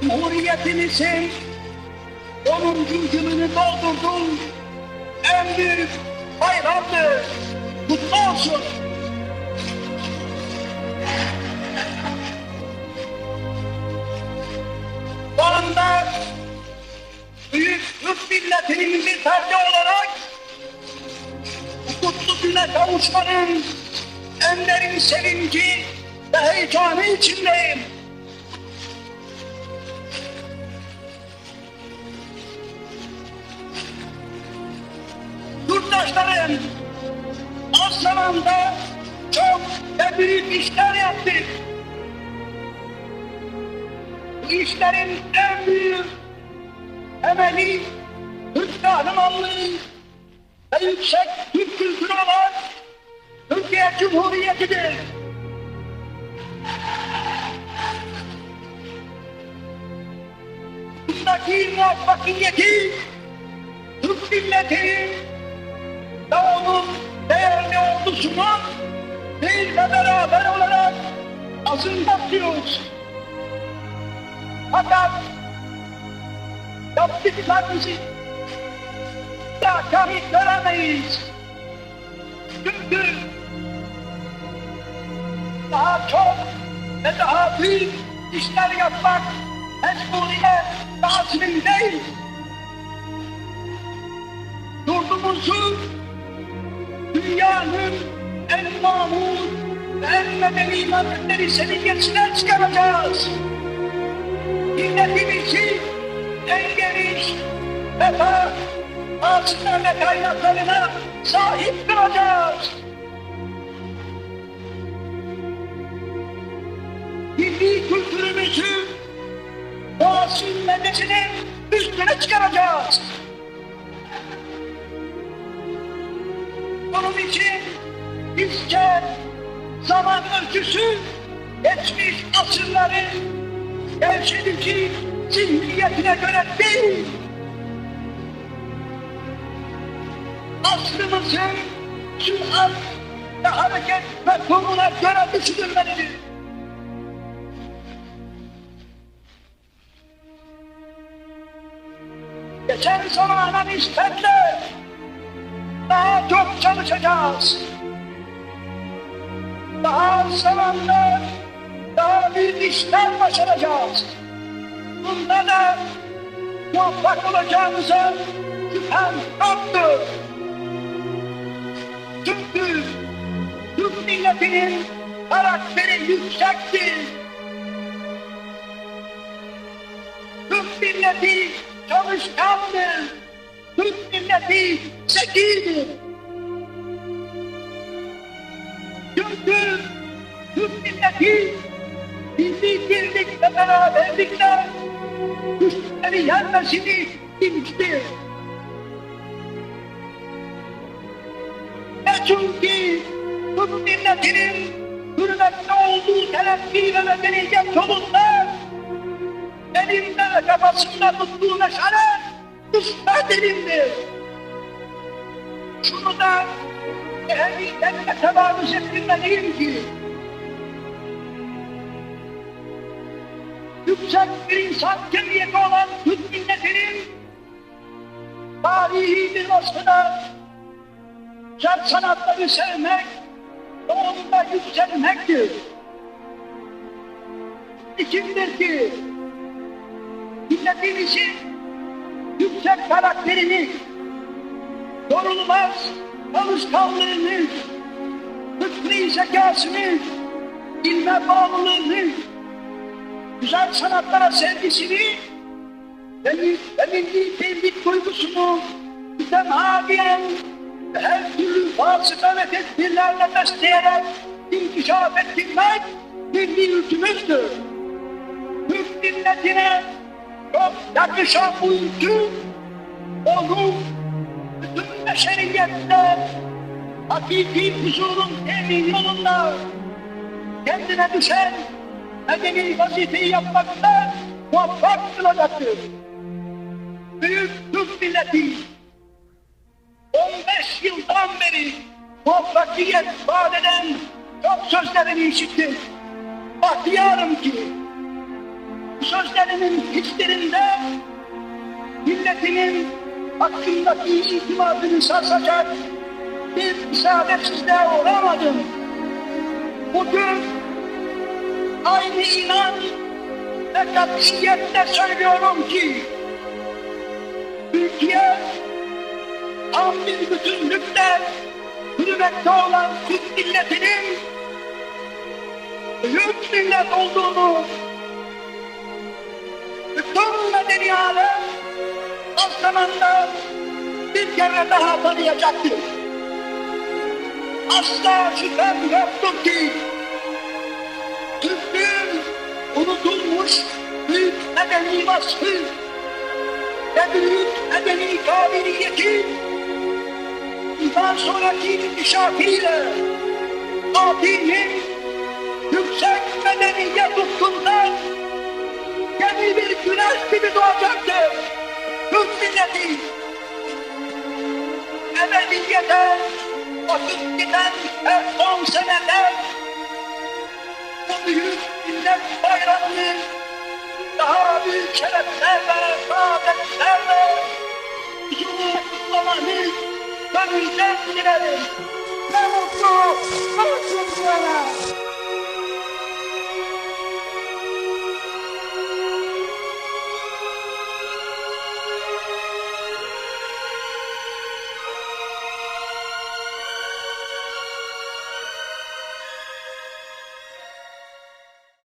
Cumhuriyetimizin 10. yılını doldurdun. En büyük bayramdır. Kutlu olsun. Anda büyük Türk milletinin bir ferdi olarak kutlu güne kavuşmanın en derin sevinci ve heyecanı içindeyim. Yurttaşlarım, az zamanda çok ve büyük işler yaptık. İşlerin en büyük temeli Türk kahramanlığı ve yüksek Türk kültürü olan Türkiye Cumhuriyeti'dir. Bundaki muvaffakiyeti Türk milletinin ve onun değerli ordusunun bir ve beraber olarak azınlatıyoruz. Fakat yaptıklarımızı da kayıt veremeyiz. Çünkü daha çok ve daha büyük işler yapmak mecburiyet ve azmindeyiz. Yurdumuzu dünyanın en mamur ve en medeni memleketleri seviyesine çıkaracağız. Milletimizi en geniş refah, ağaçlar ve kaynaklarına sahip kılacağız. Milli kültürümüzü doğasının medeniyetinin üstüne çıkaracağız. Bunun için bizce zaman ölçüsü geçmiş asırların gevşedici zihniyetine göre değil, aslımızın sürat ve hareket mefhumuna göre düşünülmelidir. Geçen zamana nispetle daha çok çalışacağız. Daha az daha büyük işler başaracağız. Bunda da muvaffak olacağımıza şüphem yoktur. Çünkü Türk milletinin karakteri yüksektir. Türk milleti çalışkandır. Türk milleti zekidir. Çünkü Türk milleti milli birlik ve beraberlikle güçleri yenmesini bilmiştir. Ve çünkü Türk milletinin hürmetli olduğu telakki ve medeniyet yolunda elinde ve kafasında tuttuğu meşale müstahdilimdir. Şunu da ehliliklerine tevarüz ettirmeliyim ki yüksek bir insan cemiyeti olan Türk milletinin tarihi bir vasfına güzel sanatları sevmek onda yükselmektir. İçindir ki milletimizin yüksek karakterini, yorulmaz alışkanlığını, fıkri zekasını, ilme bağlılığını, güzel sanatlara sevgisini ve, ve milli birlik duygusunu mütemadiyen ve her türlü vasıta ve tedbirlerle besleyerek inkişaf ettirmek milli yükümüzdür. Türk milletine çok yakışan bu yükü onu bütün beşeriyette hakiki huzurun temin yolunda kendine düşen medeni vazifeyi yapmakta muvaffak kılacaktır. Büyük Türk milleti 15 yıldan beri muvaffakiyet vaat eden çok sözlerini işittim. Bahtiyarım ki bu gözlerinin hislerinde milletinin hakkındaki itimadını sarsacak bir saadetsizliğe uğramadım. Bugün aynı inanç ve katiyetle söylüyorum ki Türkiye tam bir bütünlükle yürümekte olan Türk milletinin büyük millet olduğunu medeni alem az zamanda bir kere daha tanıyacaktır. Asla şüphem yoktur ki Türklüğün unutulmuş büyük medeni vasfı ve büyük medeni kabiliyeti bundan sonraki inkişafıyla Fatih'in yüksek medeniyet ufkundan yeni bir güneş gibi doğacaktır. Türk milleti ebediyete vakit giden her son senede bu büyük millet bayramını daha büyük şereflerle, saadetlerle huzurlu kutlamanı gönülden dilerim. Ne mutlu, ne mutlu.